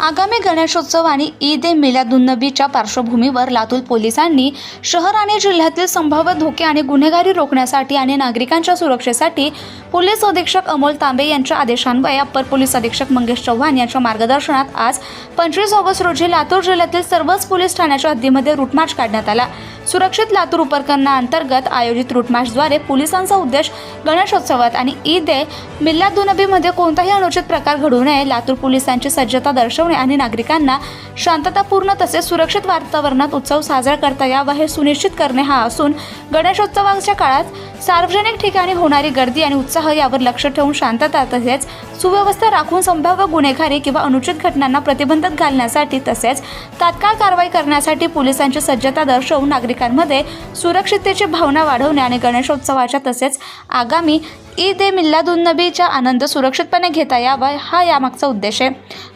आगामी गणेशोत्सव आणि ईद ए मिलादुन्नबीच्या पार्श्वभूमीवर लातूर पोलिसांनी शहर आणि जिल्ह्यातील संभाव्य धोके आणि गुन्हेगारी रोखण्यासाठी आणि नागरिकांच्या सुरक्षेसाठी पोलीस अधीक्षक अमोल तांबे यांच्या आदेशान्वये अप्पर पोलीस अधीक्षक मंगेश चव्हाण यांच्या मार्गदर्शनात आज पंचवीस ऑगस्ट रोजी लातूर जिल्ह्यातील सर्वच पोलीस ठाण्याच्या हद्दीमध्ये रूटमार्च काढण्यात आला. सुरक्षित लातूर उपक्रमांतर्गत अंतर्गत आयोजित रूटमार्चद्वारे पोलिसांचा उद्देश गणेशोत्सवात आणि ईद ए मिल्लादुनबीमध्ये कोणताही अनुचित प्रकार घडू नये लातूर पोलिसांची सज्जता दर्शवणे आणि नागरिकांना शांततापूर्ण तसेच सुरक्षित वातावरणात उत्सव साजरा करता यावा हे सुनिश्चित करणे हा असून गणेशोत्सवाच्या काळात सार्वजनिक ठिकाणी होणारी गर्दी आणि उत्साह यावर लक्ष ठेवून शांतता तसेच सुव्यवस्था राखून संभाव्य गुन्हेगारी किंवा अनुचित घटनांना प्रतिबंधक घालण्यासाठी तसेच तात्काळ कारवाई करण्यासाठी पोलिसांची सज्जता दर्शवून नागरिक नागरिकांमध्ये सुरक्षिततेची भावना वाढवणे आणि गणेशोत्सवाच्या तसेच आगामी ईद ए मिल्लादुन्नबीचा आनंद सुरक्षितपणे घेता यावा हा यामागचा उद्देश आहे.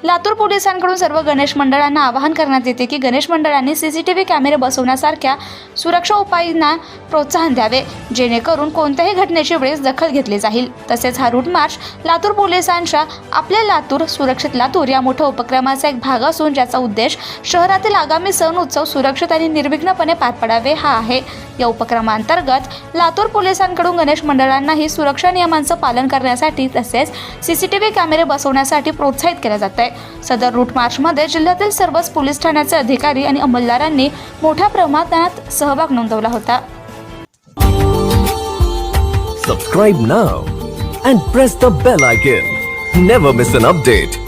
लातूर पोलिसांकडून सर्व गणेश मंडळांना आवाहन करण्यात येते की गणेश मंडळांनी सी सी टी व्ही कॅमेरे बसवण्यासारख्या सुरक्षा उपायांना प्रोत्साहन द्यावे जेणेकरून कोणत्याही घटनेची वेळेस दखल घेतली जाईल. तसेच हा रूट मार्च लातूर पोलिसांच्या आपल्या लातूर सुरक्षित लातूर या मोठ्या उपक्रमाचा एक भाग असून ज्याचा उद्देश शहरातील आगामी सण उत्सव सुरक्षित आणि निर्विघ्नपणे पार पडावे हा आहे. या उपक्रमांतर्गत लातूर पोलिसांकडून गणेश मंडळांनाही सुरक्षा नियमांचं पालन करण्यासाठी तसेच सी सी टी व्ही कॅमेरे बसवण्यासाठी प्रोत्साहित केलं जात आहे सदर रूट मार्चमध्ये जिल्ह्यातील सर्वच पोलीस ठाण्याचे अधिकारी आणि अंमलदारांनी मोठ्या प्रमाणात सहभाग नोंदवला होता Subscribe now and press the bell icon. Never miss an update.